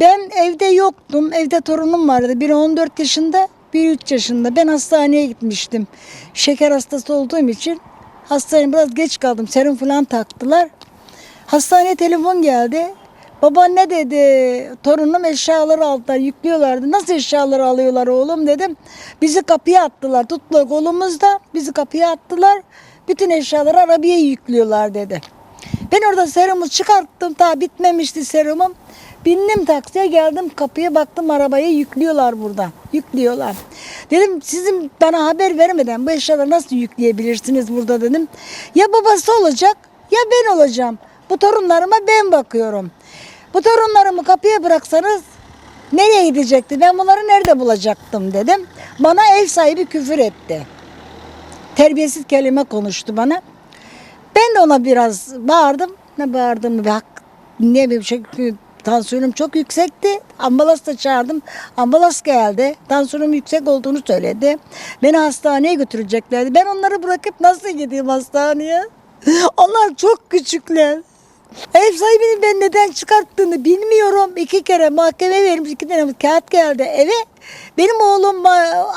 Ben evde yoktum. Evde torunum vardı. Biri 14 yaşında, biri 3 yaşında. Ben hastaneye gitmiştim. Şeker hastası olduğum için hastaneye biraz geç kaldım. Serum falan taktılar. Hastaneye telefon geldi. Baban ne dedi? Torunum eşyaları aldılar, yüklüyorlardı. Nasıl eşyaları alıyorlar oğlum dedim. Bizi kapıya attılar. Tuttular kolumuzda. Bizi kapıya attılar. Bütün eşyaları arabaya yüklüyorlar dedi. Ben orada serumu çıkarttım. Daha bitmemişti serumum. Bindim taksiye geldim kapıya baktım arabayı yüklüyorlar burada. Yüklüyorlar. Dedim sizin bana haber vermeden bu eşyaları nasıl yükleyebilirsiniz burada dedim. Ya babası olacak ya ben olacağım. Bu torunlarıma ben bakıyorum. Bu torunlarımı kapıya bıraksanız nereye gidecekti? Ben bunları nerede bulacaktım dedim. Bana ev sahibi küfür etti. Terbiyesiz kelime konuştu bana. Ben de ona biraz bağırdım. Ne bağırdım? Hak, ne bir şey tansiyonum çok yüksekti. Ambulans da çağırdım. Ambulans geldi. Tansiyonum yüksek olduğunu söyledi. Beni hastaneye götüreceklerdi. Ben onları bırakıp nasıl gideyim hastaneye? Onlar çok küçükler. Ev sahibinin ben neden çıkarttığını bilmiyorum. İki kere mahkeme vermiş, iki tane kağıt geldi eve. Benim oğlum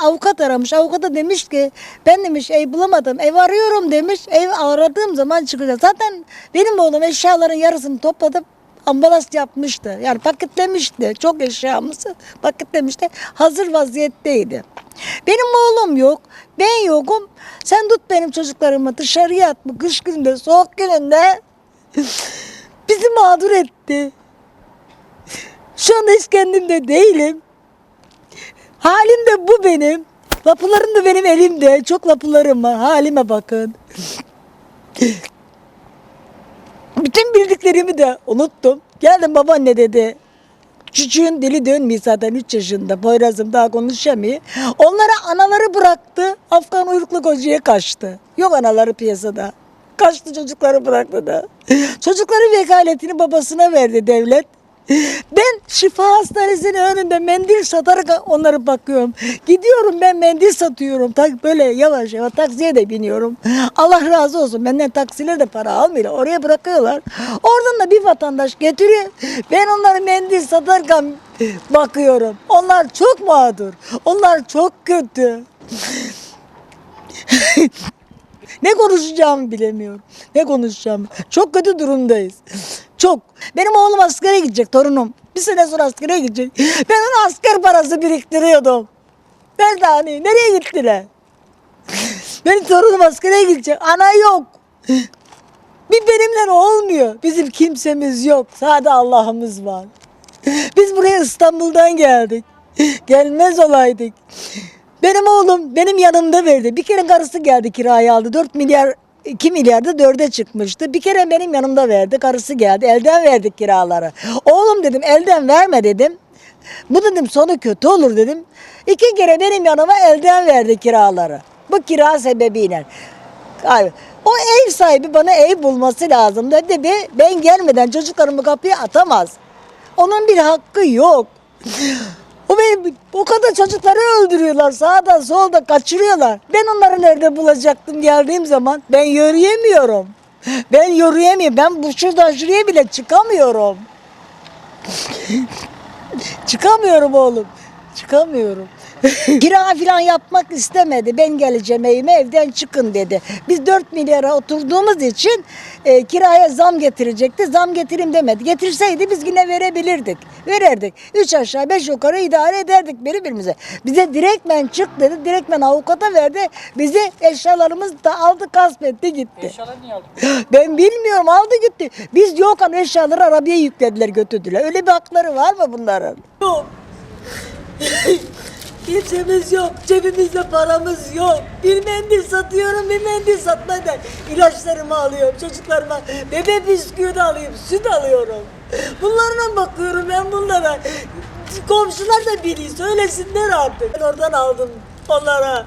avukat aramış. Avukata demiş ki ben demiş ev bulamadım. Ev arıyorum demiş. Ev aradığım zaman çıkacak. Zaten benim oğlum eşyaların yarısını topladım. Ambulans yapmıştı. Yani paketlemişti. Çok eşyamızı paketlemişti. Hazır vaziyetteydi. Benim oğlum yok. Ben yokum. Sen tut benim çocuklarımı dışarıya at bu kış gününde, soğuk gününde. Bizi mağdur etti. Şu anda hiç kendimde değilim. Halim de bu benim. Lapılarım da benim elimde. Çok lapılarım var. Halime bakın. Bütün bildiklerimi de unuttum. Geldim babaanne dedi. Çocuğun dili dönmüyor zaten 3 yaşında. Poyraz'ım daha konuşamıyor. Onlara anaları bıraktı. Afgan uyruklu kocaya kaçtı. Yok anaları piyasada. Kaçtı çocukları bıraktı da. Çocukların vekaletini babasına verdi devlet. Ben şifa hastanesinin önünde mendil satarak onlara bakıyorum. Gidiyorum ben mendil satıyorum. Tak böyle yavaş yavaş taksiye de biniyorum. Allah razı olsun. Benden taksiler de para almıyor. Oraya bırakıyorlar. Oradan da bir vatandaş getiriyor. Ben onlara mendil satarken bakıyorum. Onlar çok mağdur. Onlar çok kötü. Ne konuşacağımı bilemiyorum. Ne konuşacağımı. Çok kötü durumdayız. Çok. Benim oğlum askere gidecek torunum. Bir sene sonra askere gidecek. Ben ona asker parası biriktiriyordum. Nerede hani? Nereye gittiler? Benim torunum askere gidecek. Ana yok. Bir benimle olmuyor. Bizim kimsemiz yok. Sadece Allah'ımız var. Biz buraya İstanbul'dan geldik. Gelmez olaydık. Benim oğlum benim yanımda verdi. Bir kere karısı geldi kirayı aldı. 4 milyar 2 milyarda 4'e çıkmıştı. Bir kere benim yanımda verdi. Karısı geldi. Elden verdik kiraları. Oğlum dedim elden verme dedim. Bu dedim sonu kötü olur dedim. İki kere benim yanıma elden verdi kiraları. Bu kira sebebiyle. Ay, O ev sahibi bana ev bulması lazım dedi. Be- Ben gelmeden çocuklarımı kapıya atamaz. Onun bir hakkı yok. O benim o kadar çocukları öldürüyorlar. Sağda solda kaçırıyorlar. Ben onları nerede bulacaktım geldiğim zaman? Ben yürüyemiyorum. Ben yürüyemiyorum. Ben bu şuradan şuraya bile çıkamıyorum. Çıkamıyorum oğlum. Çıkamıyorum. Kira falan yapmak istemedi. Ben geleceğim evime evden çıkın dedi. Biz 4 milyara oturduğumuz için e, kiraya zam getirecekti. Zam getireyim demedi. Getirseydi biz yine verebilirdik. Vererdik. 3 aşağı 5 yukarı idare ederdik birbirimize. Bize direktmen çık dedi. Direktmen avukata verdi. Bizi eşyalarımızı da aldı gasp etti gitti. Eşyaları niye aldın? Ben bilmiyorum aldı gitti. Biz yokken eşyaları arabaya yüklediler götürdüler. Öyle bir hakları var mı bunların? Yok. Kimsemiz yok. Cebimizde paramız yok. Bir mendil satıyorum, bir mendil satmadan ilaçlarımı alıyorum çocuklarıma. Bebe bisküvi de alıyorum, süt alıyorum. Bunlarla bakıyorum ben bunlara. Komşular da biliyor, söylesinler artık. Ben oradan aldım onlara.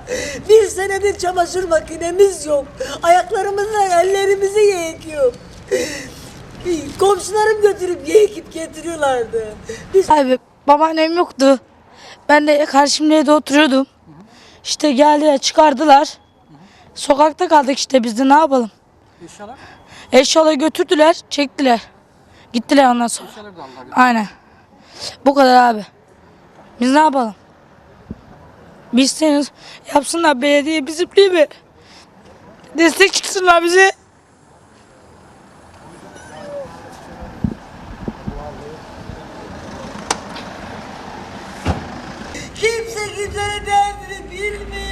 Bir senedir çamaşır makinemiz yok. Ayaklarımızla ellerimizi yıkıyor. Komşularım götürüp yıkıp getiriyorlardı. Biz Abi babaannem yoktu. Ben de karşımda evde oturuyordum. İşte geldiler çıkardılar. Sokakta kaldık işte biz de ne yapalım. Eşyalar? Eşyaları götürdüler çektiler. Gittiler ondan sonra. Eşyaları da aldılar. Aynen. Bu kadar abi. Biz ne yapalım? Biz seniz yapsınlar belediye bizim değil mi? Destek çıksınlar bize. Kimsenin derdini bilmiyor.